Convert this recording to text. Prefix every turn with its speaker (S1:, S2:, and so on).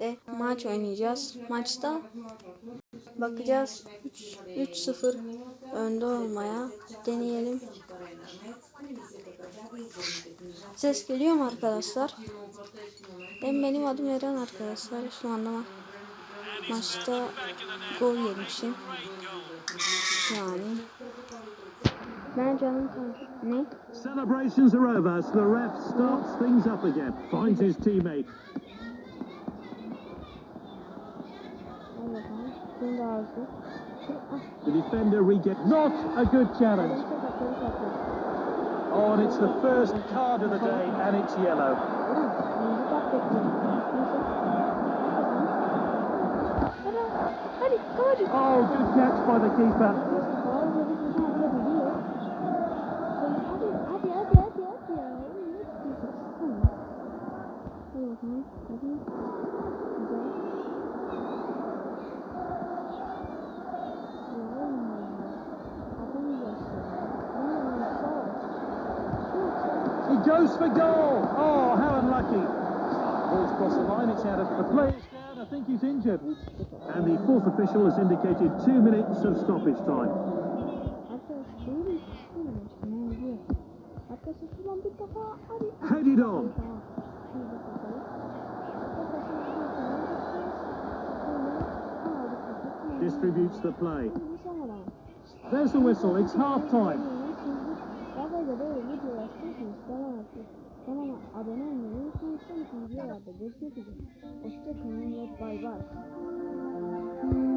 S1: de maç oynayacağız. Maçta bakacağız 3-0 önde olmaya deneyelim. Ses geliyor mu arkadaşlar? Ben benim adım Eren arkadaşlar. Şu anda ma- maçta gol yemişim. Yani ben canım ne?
S2: Celebrations are over, so the ref starts things up again. Finds his teammate.
S1: Bakalım. Bunu. Şey, ah,
S2: The defender reget. Not a good challenge.
S1: polis atak, polis atak.
S2: Oh, and it's the first card of the day, and it's yellow.
S1: Ulan, birinci kart bekliyorum. Neyse. Hadi, hadi, kavacık.
S2: Oh, good catch by the keeper.
S1: Faul verip. Hadi, hadi, hadi, hadi,
S2: goes for goal. Oh, how unlucky. Ball's crossed the line, it's out of the play. down. I think he's injured. And the fourth official has indicated two minutes of stoppage time. Headed on.
S1: Distributes the play. There's the whistle. It's half
S2: time. abone olmayı
S1: unutmayın. Sonraki videolarda
S2: görüşmek üzere. Hoşçakalın ve bay bay.